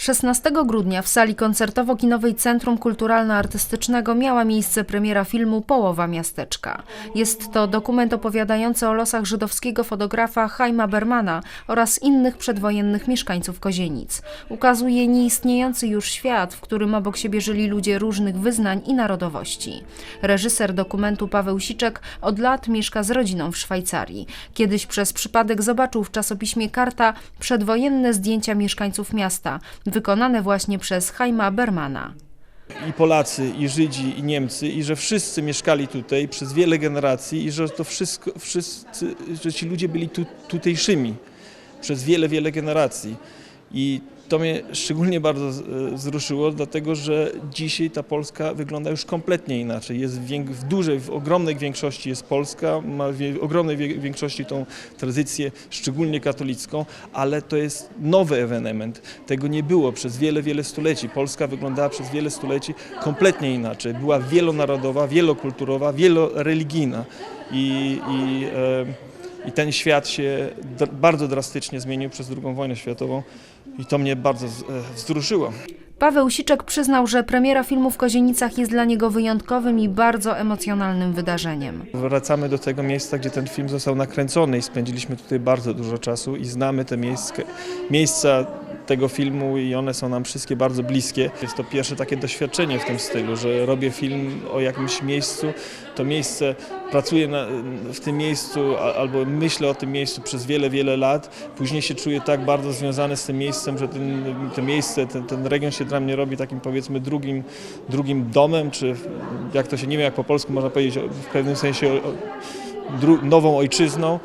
16 grudnia w sali koncertowo-kinowej Centrum Kulturalno-Artystycznego miała miejsce premiera filmu Połowa Miasteczka. Jest to dokument opowiadający o losach żydowskiego fotografa Chaima Bermana oraz innych przedwojennych mieszkańców Kozienic. Ukazuje nieistniejący już świat, w którym obok siebie żyli ludzie różnych wyznań i narodowości. Reżyser dokumentu Paweł Siczek od lat mieszka z rodziną w Szwajcarii. Kiedyś przez przypadek zobaczył w czasopiśmie Karta przedwojenne zdjęcia mieszkańców miasta, wykonane właśnie przez Chaima Bermana. i Polacy, i Żydzi, i Niemcy, i że wszyscy mieszkali tutaj przez wiele generacji, i że to wszystko, wszyscy, że ci ludzie byli tu, tutejszymi przez wiele, wiele generacji. I to mnie szczególnie bardzo e, wzruszyło, dlatego że dzisiaj ta Polska wygląda już kompletnie inaczej. Jest w, w dużej, w ogromnej większości jest Polska, ma w ogromnej większości tą tradycję, szczególnie katolicką, ale to jest nowy ewenement. Tego nie było przez wiele, wiele stuleci. Polska wyglądała przez wiele stuleci kompletnie inaczej. Była wielonarodowa, wielokulturowa, wieloreligijna. I, i, e, i ten świat się bardzo drastycznie zmienił przez II wojnę światową i to mnie bardzo e, wzruszyło. Paweł Siczek przyznał, że premiera filmu w Kozienicach jest dla niego wyjątkowym i bardzo emocjonalnym wydarzeniem. Wracamy do tego miejsca, gdzie ten film został nakręcony i spędziliśmy tutaj bardzo dużo czasu i znamy te miejsca, miejsca tego filmu i one są nam wszystkie bardzo bliskie. Jest to pierwsze takie doświadczenie w tym stylu, że robię film o jakimś miejscu, to miejsce, pracuję na, w tym miejscu albo myślę o tym miejscu przez wiele, wiele lat. Później się czuję tak bardzo związany z tym miejscem, że ten, to miejsce, ten, ten region się dla mnie robi takim powiedzmy drugim, drugim domem, czy jak to się, nie wiem jak po polsku można powiedzieć, w pewnym sensie dru, nową ojczyzną.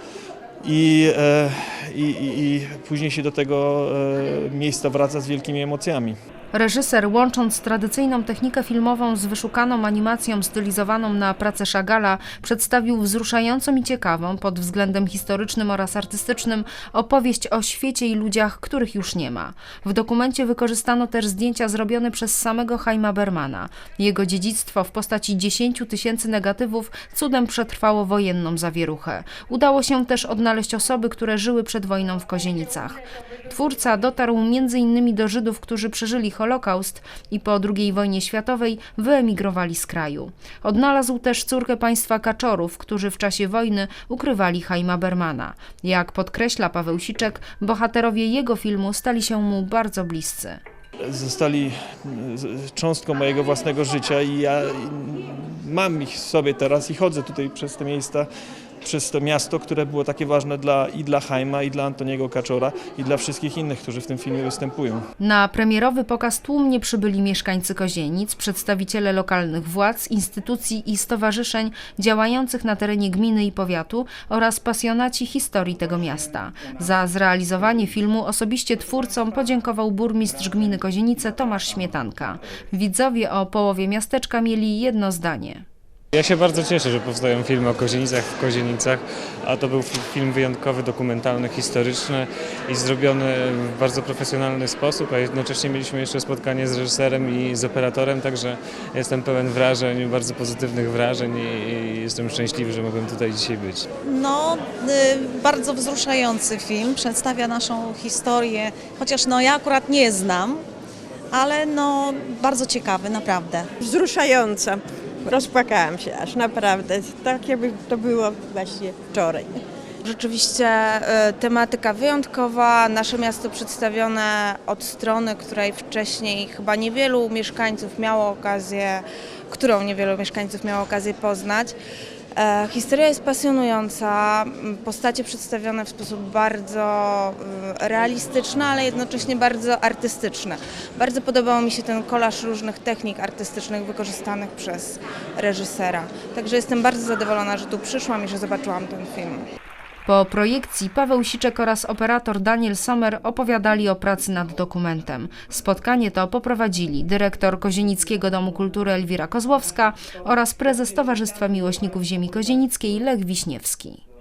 I, e, i, i, I później się do tego e, miejsca wraca z wielkimi emocjami. Reżyser, łącząc tradycyjną technikę filmową z wyszukaną animacją stylizowaną na pracę Chagalla, przedstawił wzruszającą i ciekawą pod względem historycznym oraz artystycznym opowieść o świecie i ludziach, których już nie ma. W dokumencie wykorzystano też zdjęcia zrobione przez samego Chaima Bermana. Jego dziedzictwo w postaci 10 tysięcy negatywów cudem przetrwało wojenną zawieruchę. Udało się też odnaleźć osoby, które żyły przed wojną w Kozienicach. Twórca dotarł m.in. do Żydów, którzy przeżyli i po II wojnie światowej wyemigrowali z kraju. Odnalazł też córkę państwa Kaczorów, którzy w czasie wojny ukrywali Chaima Bermana. Jak podkreśla Paweł Siczek, bohaterowie jego filmu stali się mu bardzo bliscy. Zostali z- cząstką mojego własnego życia i ja mam ich w sobie teraz i chodzę tutaj przez te miejsca, przez to miasto, które było takie ważne dla, i dla Haima, i dla Antoniego Kaczora, i dla wszystkich innych, którzy w tym filmie występują. Na premierowy pokaz tłumnie przybyli mieszkańcy Kozienic, przedstawiciele lokalnych władz, instytucji i stowarzyszeń działających na terenie gminy i powiatu oraz pasjonaci historii tego miasta. Za zrealizowanie filmu osobiście twórcom podziękował burmistrz gminy Kozienice Tomasz Śmietanka. Widzowie o połowie miasteczka mieli jedno zdanie. Ja się bardzo cieszę, że powstają filmy o Kozienicach w Kozienicach, a to był fi- film wyjątkowy, dokumentalny, historyczny i zrobiony w bardzo profesjonalny sposób, a jednocześnie mieliśmy jeszcze spotkanie z reżyserem i z operatorem, także jestem pełen wrażeń, bardzo pozytywnych wrażeń i, i jestem szczęśliwy, że mogłem tutaj dzisiaj być. No, y, bardzo wzruszający film, przedstawia naszą historię, chociaż no ja akurat nie znam, ale no bardzo ciekawy, naprawdę. wzruszająca. Rozpłakałam się aż naprawdę. Tak jakby to było właśnie wczoraj. Rzeczywiście e, tematyka wyjątkowa, nasze miasto przedstawione od strony, której wcześniej chyba niewielu mieszkańców miało okazję, którą niewielu mieszkańców miało okazję poznać. E, Historia jest pasjonująca, postacie przedstawione w sposób bardzo e, realistyczny, ale jednocześnie bardzo artystyczny. Bardzo podobał mi się ten kolaż różnych technik artystycznych wykorzystanych przez reżysera. Także jestem bardzo zadowolona, że tu przyszłam i że zobaczyłam ten film. Po projekcji Paweł Siczek oraz operator Daniel Sommer opowiadali o pracy nad dokumentem. Spotkanie to poprowadzili dyrektor Kozienickiego Domu Kultury Elwira Kozłowska oraz prezes Towarzystwa Miłośników Ziemi Kozienickiej Lech Wiśniewski.